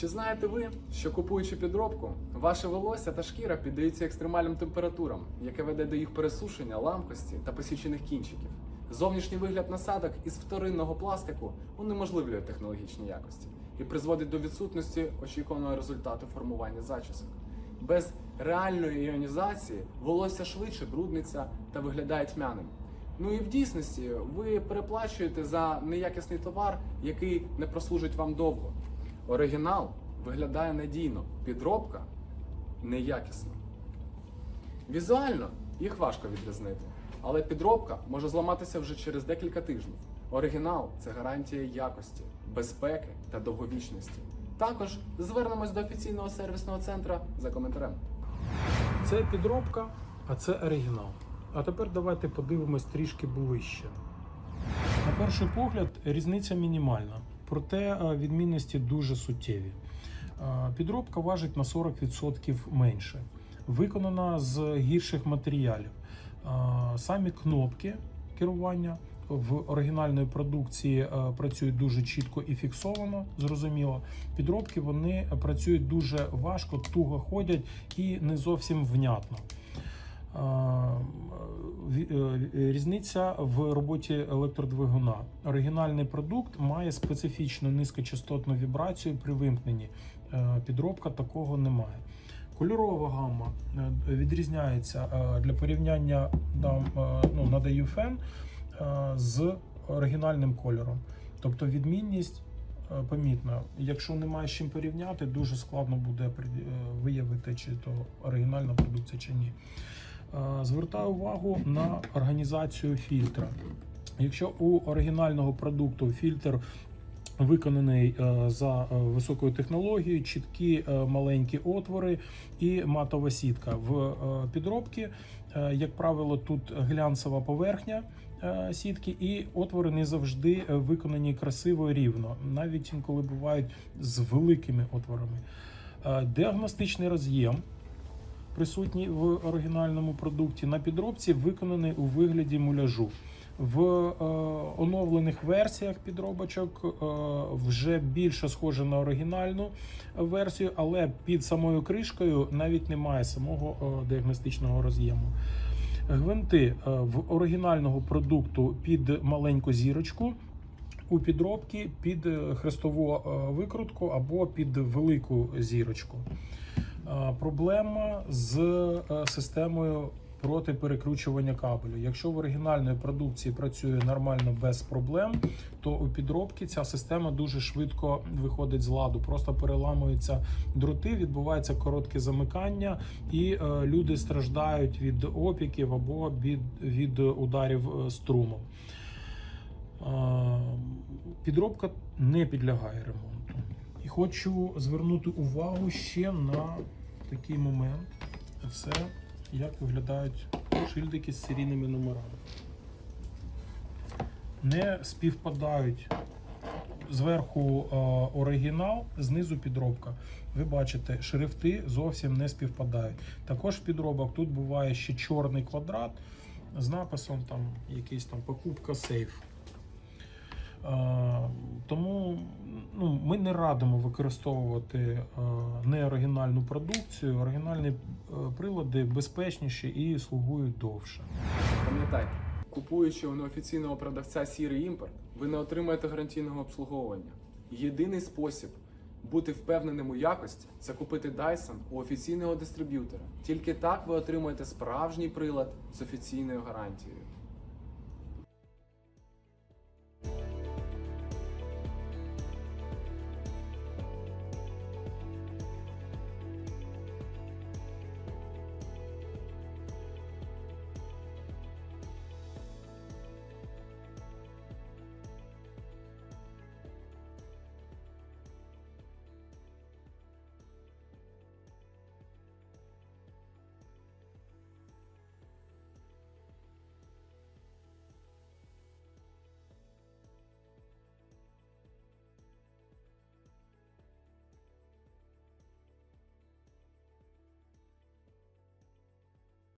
Чи знаєте ви, що купуючи підробку, ваше волосся та шкіра піддаються екстремальним температурам, яке веде до їх пересушення, ламкості та посічених кінчиків? Зовнішній вигляд насадок із вторинного пластику унеможливлює технологічні якості і призводить до відсутності очікуваного результату формування зачісок. Без реальної іонізації волосся швидше брудниться та виглядає тьмяним. Ну і в дійсності ви переплачуєте за неякісний товар, який не прослужить вам довго. Оригінал виглядає надійно, підробка неякісно. Візуально їх важко відрізнити, але підробка може зламатися вже через декілька тижнів. Оригінал це гарантія якості, безпеки та довговічності. Також звернемось до офіційного сервісного центру за коментарем. Це підробка, а це оригінал. А тепер давайте подивимось трішки ближче. На перший погляд, різниця мінімальна, проте е, відмінності дуже суттєві. Е, Підробка важить на 40% менше, виконана з гірших матеріалів. Е, Самі кнопки керування в оригінальної продукції працюють дуже чітко і фіксовано, зрозуміло. Підробки вони працюють дуже важко, туго ходять і не зовсім внятно. Е, Різниця в роботі електродвигуна. Оригінальний продукт має специфічну низькочастотну вібрацію при вимкненні. Е, Підробка такого немає. Кольорова гамма е, відрізняється для порівняння там, ну, надаю фен з оригінальним кольором. Тобто відмінність помітна. Якщо немає з чим порівняти, дуже складно буде виявити, чи то оригінальна продукція чи ні. Е, Звертаю увагу на організацію фільтра. Якщо у оригінального продукту фільтр виконаний е, за е, високою технологією, чіткі маленькі отвори і матова сітка. В підробці, як правило, тут глянцева поверхня сітки, і отвори не завжди виконані красиво рівно, навіть інколи бувають з великими отворами. Діагностичний роз'єм присутній в оригінальному продукті на підробці виконаний у вигляді муляжу. В е, оновлених версіях підробочок е, вже більше схоже на оригінальну версію, але під самою кришкою навіть немає самого е, діагностичного роз'єму. Гвинти е, в оригінального продукту під маленьку зірочку. У підробки під е, хрестову е, викрутку або під велику зірочку. Проблема з е, системою проти перекручування кабелю. Якщо в оригінальної продукції працює нормально без проблем, то у підробки ця система дуже швидко виходить з ладу. Просто переламуються дроти, відбувається коротке замикання, і е, люди страждають від опіків або від, від ударів е, струмом. Е, Підробка не підлягає ремонту. І хочу звернути увагу ще на такий момент. Це як виглядають шильдики з серійними номерами. Не співпадають зверху е, оригінал, знизу підробка. Ви бачите, шрифти зовсім не співпадають. Також в підробок тут буває ще чорний квадрат з написом там якийсь там покупка сейф. Е, Тому ну, ми не радимо використовувати е, неоригінальну продукцію. Оригінальні е, прилади безпечніші і слугують довше. Пам'ятайте, купуючи у неофіційного продавця сірий імпорт, ви не отримаєте гарантійного обслуговування. Єдиний спосіб бути впевненим у якості це купити Dyson у офіційного дистриб'ютора. Тільки так ви отримаєте справжній прилад з офіційною гарантією.